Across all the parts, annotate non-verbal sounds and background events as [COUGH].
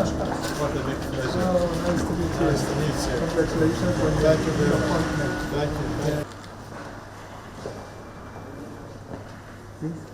Nice to meet you. Congratulations on your Thank you very. Thank you.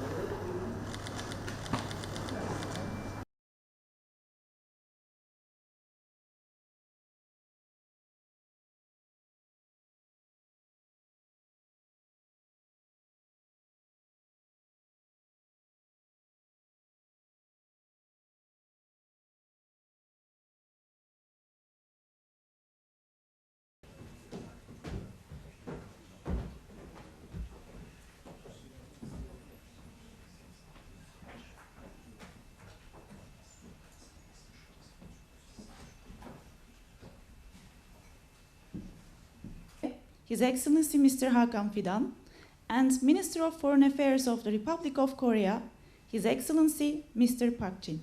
His Excellency Mr. Hakan Fidan, and Minister of Foreign Affairs of the Republic of Korea, His Excellency Mr. Park Jin.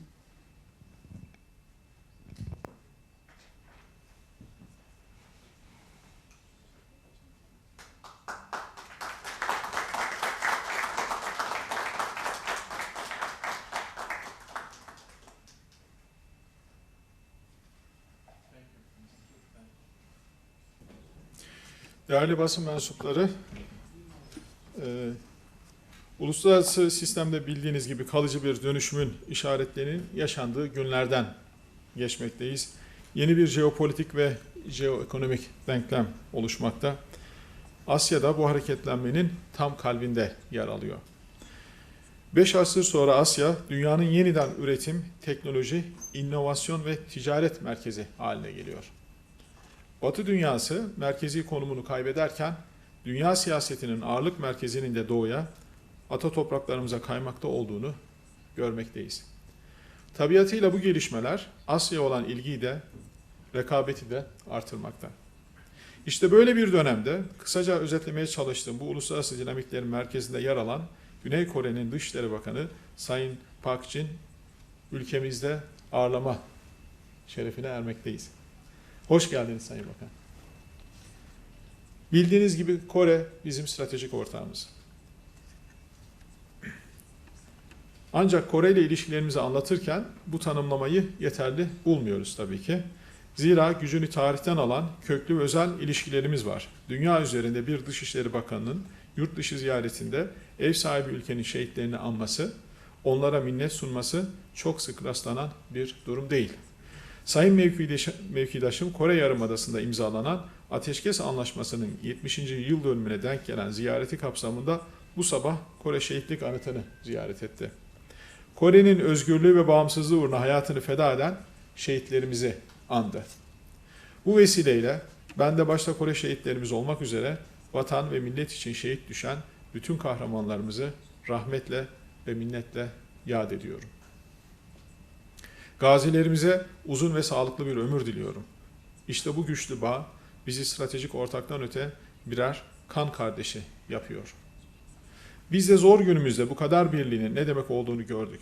Değerli basın mensupları, e, uluslararası sistemde bildiğiniz gibi kalıcı bir dönüşümün işaretlerinin yaşandığı günlerden geçmekteyiz. Yeni bir jeopolitik ve jeoekonomik denklem oluşmakta. Asya'da bu hareketlenmenin tam kalbinde yer alıyor. Beş asır sonra Asya, dünyanın yeniden üretim, teknoloji, inovasyon ve ticaret merkezi haline geliyor. Batı dünyası merkezi konumunu kaybederken dünya siyasetinin ağırlık merkezinin de doğuya, ata topraklarımıza kaymakta olduğunu görmekteyiz. Tabiatıyla bu gelişmeler Asya'ya olan ilgiyi de rekabeti de artırmakta. İşte böyle bir dönemde kısaca özetlemeye çalıştığım bu uluslararası dinamiklerin merkezinde yer alan Güney Kore'nin Dışişleri Bakanı Sayın Park Jin ülkemizde ağırlama şerefine ermekteyiz. Hoş geldiniz Sayın Bakan. Bildiğiniz gibi Kore bizim stratejik ortağımız. Ancak Kore ile ilişkilerimizi anlatırken bu tanımlamayı yeterli bulmuyoruz tabii ki. Zira gücünü tarihten alan köklü özel ilişkilerimiz var. Dünya üzerinde bir Dışişleri Bakanı'nın yurt dışı ziyaretinde ev sahibi ülkenin şehitlerini anması, onlara minnet sunması çok sık rastlanan bir durum değil. Sayın mevkidaşım, Kore Yarımadası'nda imzalanan Ateşkes Anlaşması'nın 70. yıl dönümüne denk gelen ziyareti kapsamında bu sabah Kore Şehitlik Anıtı'nı ziyaret etti. Kore'nin özgürlüğü ve bağımsızlığı uğruna hayatını feda eden şehitlerimizi andı. Bu vesileyle ben de başta Kore şehitlerimiz olmak üzere vatan ve millet için şehit düşen bütün kahramanlarımızı rahmetle ve minnetle yad ediyorum. Gazilerimize uzun ve sağlıklı bir ömür diliyorum. İşte bu güçlü bağ bizi stratejik ortaktan öte birer kan kardeşi yapıyor. Biz de zor günümüzde bu kadar birliğinin ne demek olduğunu gördük.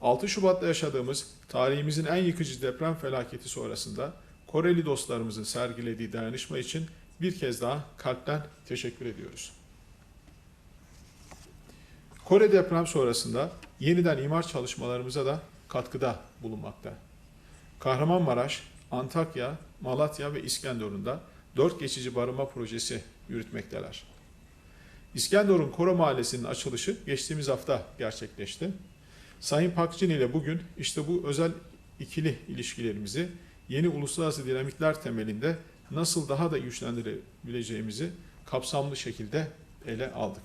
6 Şubat'ta yaşadığımız tarihimizin en yıkıcı deprem felaketi sonrasında Koreli dostlarımızın sergilediği dayanışma için bir kez daha kalpten teşekkür ediyoruz. Kore deprem sonrasında yeniden imar çalışmalarımıza da katkıda bulunmakta. Kahramanmaraş, Antakya, Malatya ve İskenderun'da dört geçici barınma projesi yürütmekteler. İskenderun Koro Mahallesi'nin açılışı geçtiğimiz hafta gerçekleşti. Sayın Pakcin ile bugün işte bu özel ikili ilişkilerimizi yeni uluslararası dinamikler temelinde nasıl daha da güçlendirebileceğimizi kapsamlı şekilde ele aldık.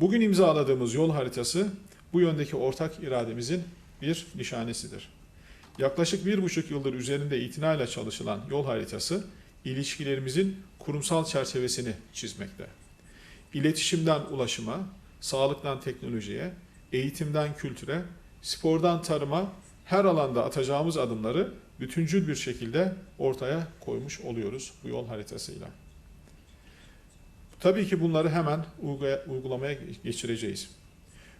Bugün imzaladığımız yol haritası bu yöndeki ortak irademizin bir nişanesidir. Yaklaşık bir buçuk yıldır üzerinde itinayla çalışılan yol haritası ilişkilerimizin kurumsal çerçevesini çizmekte. İletişimden ulaşıma, sağlıktan teknolojiye, eğitimden kültüre, spordan tarıma her alanda atacağımız adımları bütüncül bir şekilde ortaya koymuş oluyoruz bu yol haritasıyla. Tabii ki bunları hemen uygulamaya geçireceğiz.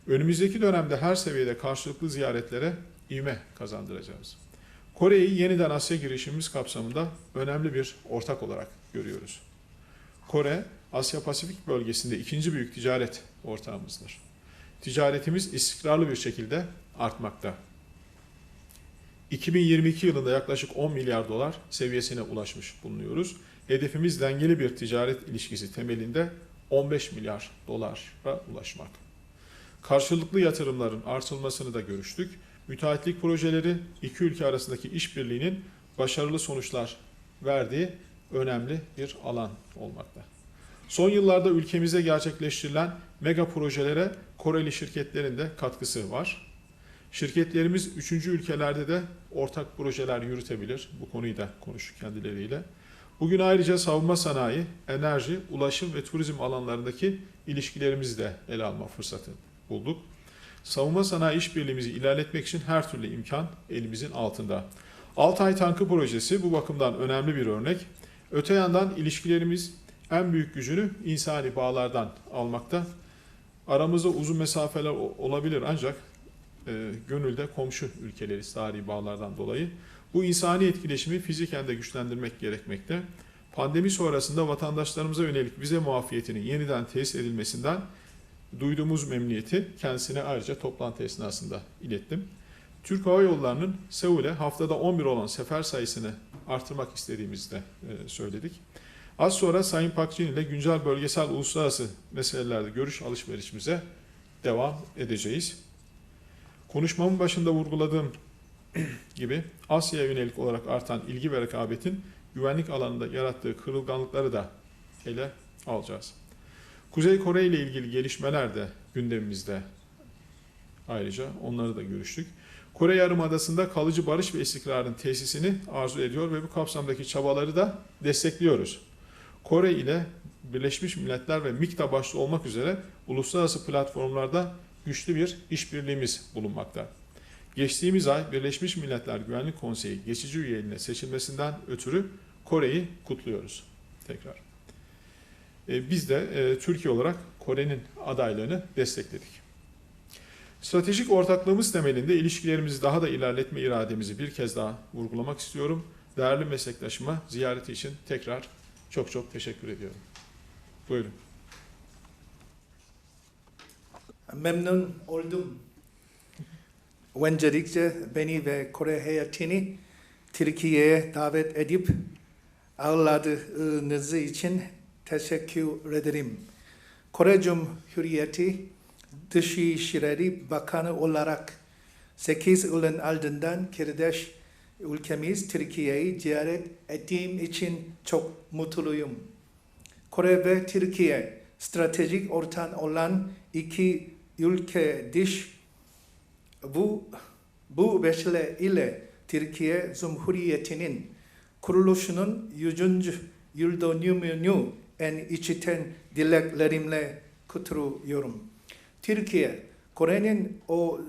Önümüzdeki dönemde her seviyede karşılıklı ziyaretlere ivme kazandıracağız. Kore'yi yeniden Asya girişimimiz kapsamında önemli bir ortak olarak görüyoruz. Kore, Asya Pasifik bölgesinde ikinci büyük ticaret ortağımızdır. Ticaretimiz istikrarlı bir şekilde artmakta. 2022 yılında yaklaşık 10 milyar dolar seviyesine ulaşmış bulunuyoruz. Hedefimiz dengeli bir ticaret ilişkisi temelinde 15 milyar dolara ulaşmak. Karşılıklı yatırımların artılmasını da görüştük. Müteahhitlik projeleri iki ülke arasındaki işbirliğinin başarılı sonuçlar verdiği önemli bir alan olmakta. Son yıllarda ülkemizde gerçekleştirilen mega projelere Koreli şirketlerin de katkısı var. Şirketlerimiz üçüncü ülkelerde de ortak projeler yürütebilir. Bu konuyu da konuştuk kendileriyle. Bugün ayrıca savunma sanayi, enerji, ulaşım ve turizm alanlarındaki ilişkilerimizi de ele alma fırsatı bulduk. Savunma sanayi işbirliğimizi ilerletmek için her türlü imkan elimizin altında. Altay Tankı projesi bu bakımdan önemli bir örnek. Öte yandan ilişkilerimiz en büyük gücünü insani bağlardan almakta. Aramızda uzun mesafeler olabilir ancak e, gönülde komşu ülkeleriz tarihi bağlardan dolayı. Bu insani etkileşimi fiziken de güçlendirmek gerekmekte. Pandemi sonrasında vatandaşlarımıza yönelik vize muafiyetinin yeniden tesis edilmesinden duyduğumuz memnuniyeti kendisine ayrıca toplantı esnasında ilettim. Türk Hava Yolları'nın Seul'e haftada 11 olan sefer sayısını artırmak istediğimizi de e, söyledik. Az sonra Sayın Pakcin ile güncel bölgesel uluslararası meselelerde görüş alışverişimize devam edeceğiz. Konuşmamın başında vurguladığım [CLEARS THROAT] gibi Asya'ya yönelik olarak artan ilgi ve rekabetin güvenlik alanında yarattığı kırılganlıkları da ele alacağız. Kuzey Kore ile ilgili gelişmeler de gündemimizde ayrıca onları da görüştük. Kore Yarımadası'nda kalıcı barış ve istikrarın tesisini arzu ediyor ve bu kapsamdaki çabaları da destekliyoruz. Kore ile Birleşmiş Milletler ve MİKTA başta olmak üzere uluslararası platformlarda güçlü bir işbirliğimiz bulunmakta. Geçtiğimiz ay Birleşmiş Milletler Güvenlik Konseyi geçici üyeliğine seçilmesinden ötürü Kore'yi kutluyoruz tekrar. E, Biz de e, Türkiye olarak Kore'nin adaylığını destekledik. Stratejik ortaklığımız temelinde ilişkilerimizi daha da ilerletme irademizi bir kez daha vurgulamak istiyorum. Değerli meslektaşıma ziyareti için tekrar çok çok teşekkür ediyorum. Buyurun. Memnun oldum. Öncelikle beni ve Kore heyetini Türkiye'ye davet edip ağırladığınız için teşekkür ederim. Kore Cumhuriyeti Dışişleri Bakanı olarak 8 yılın ardından kardeş ülkemiz Türkiye'yi ziyaret ettiğim için çok mutluyum. Kore ve Türkiye stratejik ortak olan iki ülke dış bu bu vesile ile Türkiye Cumhuriyeti'nin kuruluşunun 100. yıl dönümünü en içten dileklerimle kutluyorum. Türkiye, Kore'nin o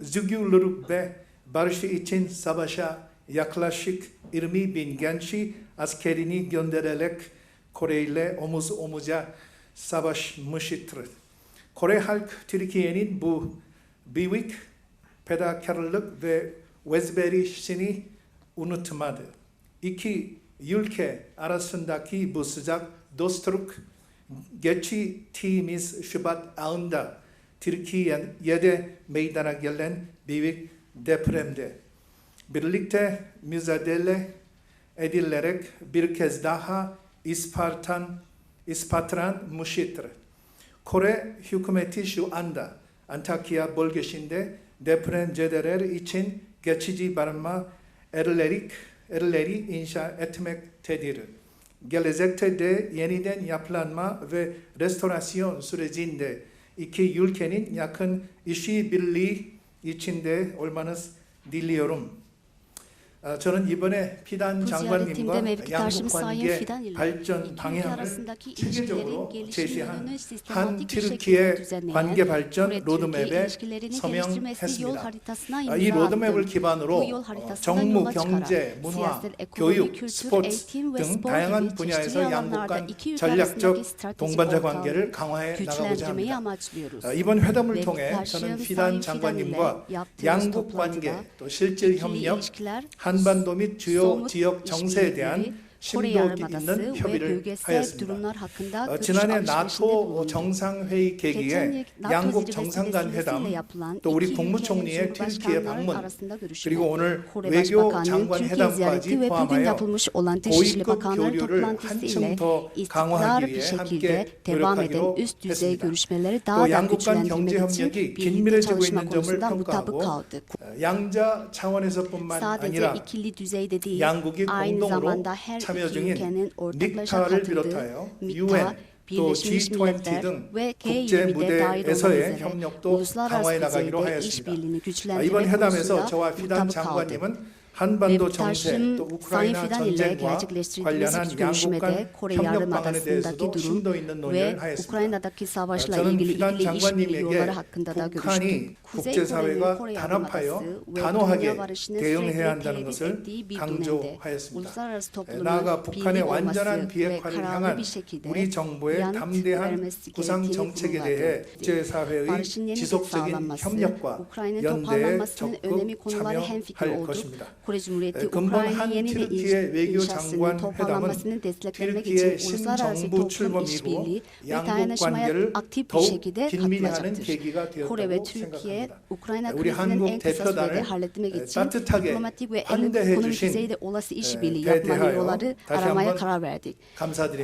özgürlük ve barış için savaşa yaklaşık 20 bin gençi askerini göndererek Kore ile omuz omuza savaşmıştır. Kore halk Türkiye'nin bu büyük fedakarlık ve özverişini unutmadı. İki ülke arasındaki bu sıcak dostluk geçtiğimiz Şubat ayında Türkiye'de meydana gelen büyük depremde birlikte mücadele edilerek bir kez daha ispatan, ispatlanmıştır. Kore hükümeti şu anda Antakya bölgesinde depremzedeler için geçici barınma evleri, evleri inşa etmektedir. Gelecekte de yeniden yapılanma ve restorasyon sürecinde iki ülkenin yakın işi birliği içinde olmanız diliyorum. 아, 저는 이번에 피단 장관님과 양국 관계 발전 방향을 체계적으로 제시한 한 düzenleyen 관계 발전 로드맵에 서명했습니다. 아, 이 로드맵을. 기반으로 어, 정무, 경제, 문화, 교육, 스포츠 등 다양한 분야에서 양국 간 전략적 동반자 관계를 강화해 나가고자 합니다. 아, 이번 회담을 통해 저는 피단 장관님과 양국 관계 또 실질 협력, ilişkiler 한반도 및 주요 지역 정세에 대한 심도 있는 협의를 하였습니다. 어, 지난해 나토. 정상회의 계기에 양국 정상간 회담 또 우리 국무총리의 튀르키예 방문 그리고 오늘 외교 장관 회담까지 포함하여 고위급 교류를 한층 더 강화하기 위해 함께 노력하기로 했습니다. 또 양국 간 경제 협력이 긴밀해지고 있는 점을 평가하고. 어, 양자 차원에서뿐만 아니라 양국이 공동으로 참여 중인 닉타를 비롯하여 UN 또 Birleşmiş G20 Milletler 등 국제 G20'de dahil olmak 무대에서의 협력도 강화해 나가기로 하였습니다. 아, 이번 회담에서 저와 피단. 장관님은 한반도 정세 또 우크라이나 전쟁과 관련한 양국 간 협력 방안에 대해서도 심도 있는 논의를 하였습니다. 저는 피단 장관님에게. 북한이 국제사회가 단합하여 단호하게 대응해야 한다는 것을 강조하였습니다. 나아가 북한의 완전한 비핵화를 향한 우리 정부의 담대한 구상 정책에. 대해 국제사회의 지속적인 협력과 연대에 적극 참여할. 것입니다. Kore Cumhuriyeti Ukrayna yeniden inşasının toparlanmasını desteklemek için uluslararası toplum işbirliği ve dayanışmaya aktif bir şekilde katılacaktır. Kore ve Türkiye, Ukrayna krizinin en kısa sürede halletmek için diplomatik ve ekonomik düzeyde olası işbirliği yapma yolları aramaya karar verdik.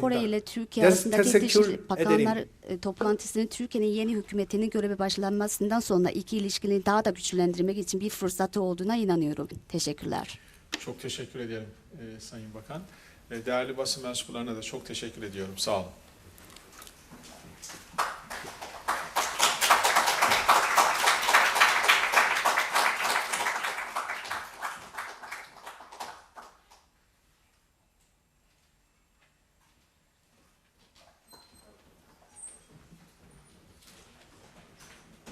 Kore ile Türkiye arasındaki Dışişleri Bakanlar e, toplantısını Türkiye'nin yeni hükümetinin göreve başlanmasından sonra iki ilişkini daha da güçlendirmek için bir fırsatı olduğuna inanıyorum. Teşekkürler. Teşekkürler. Çok teşekkür ederim e, Sayın Bakan. E, değerli basın mensuplarına da çok teşekkür ediyorum. Sağ olun.